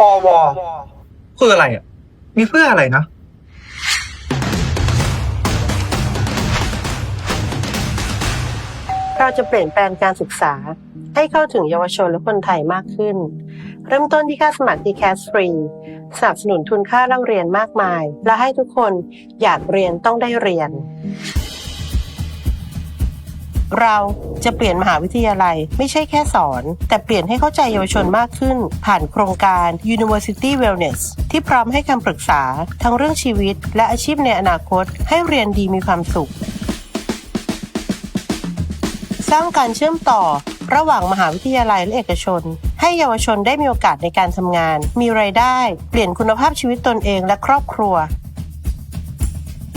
อวคืออะไรอะ มีเพื่ออะไรนะ เราจะเปลี่ยนแปลงการศึกษา ให้เข้าถึงเยาวชนและคนไทยมากขึ้น เริ่มต้นที่ค่าสมัคร TCAS ฟรีสนับสนุนทุนค่าเล่าเรียนมากมาย และให้ทุกคนอยากเรียนต้องได้เรียน เราจะเปลี่ยนมหาวิทยาลัยไม่ใช่แค่สอน แต่เปลี่ยนให้เข้าใจเยาวชนมากขึ้น ผ่านโครงการ University Wellness ที่พร้อมให้คำปรึกษาทั้งเรื่องชีวิต และอาชีพในอนาคต ให้เรียนดีมีความสุข สร้างการเชื่อมต่อระหว่างมหาวิทยาลัยและเอกชน ให้เยาวชนได้มีโอกาสในการทำงาน มีไรายได้ เปลี่ยนคุณภาพชีวิตตนเองและครอบครัว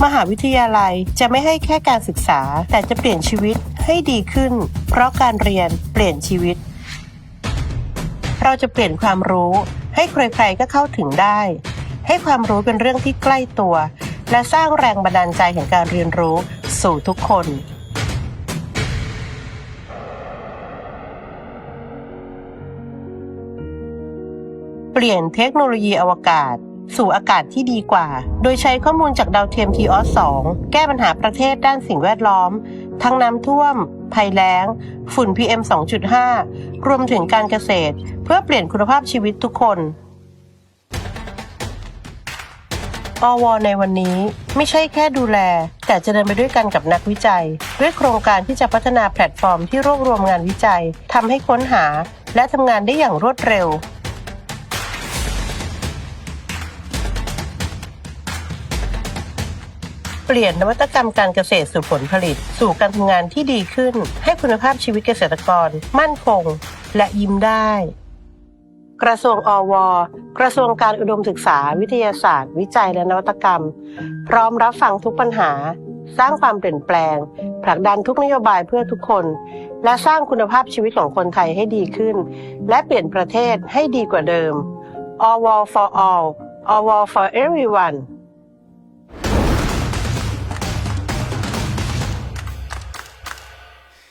มหาวิทยาลัยจะไม่ให้แค่การศึกษา แต่จะเปลี่ยนชีวิต ให้ดีขึ้น เพราะการเรียนเปลี่ยนชีวิต เราจะเปลี่ยนความรู้ ให้ใครๆก็เข้าถึงได้ ให้ความรู้เป็นเรื่องที่ใกล้ตัว และสร้างแรงบันดาลใจแห่งการเรียนรู้สู่ทุกคนเปลี่ยนเทคโนโลยีอวกาศ สู่อากาศที่ดีกว่า โดยใช้ข้อมูลจากดาวเทียมทีออส2แก้ปัญหาประเทศด้านสิ่งแวดล้อม ทั้งน้ำท่วม ภัยแล้ง ฝุ่น PM 2.5 รวมถึงการเกษตร เพื่อเปลี่ยนคุณภาพชีวิตทุกคนอวในวันนี้ไม่ใช่แค่ดูแล แต่จะเดินไปด้วยกันกับนักวิจัย ด้วยโครงการที่จะพัฒนาแพลตฟอร์มที่รวบรวมงานวิจัยทำให้ค้นหา และทำงานได้อย่างรวดเร็ว เปลี่ยนนวัตกรรมการเกษตรสู่ผลผลิต สู่การทำงานที่ดีขึ้น ให้คุณภาพชีวิตเกษตรกร มั่นคง และยิ้มได้ กระทรวงอว กระทรวงการอุดมศึกษา วิทยาศาสตร์ วิจัยและนวัตกรรม พร้อมรับฟังทุกปัญหา สร้างความเปลี่ยนแปลง ผลักดันทุกนโยบายเพื่อทุกคน และสร้างคุณภาพชีวิตของคนไทยให้ดีขึ้น และเปลี่ยนประเทศให้ดีกว่าเดิมอว for all อว for everyone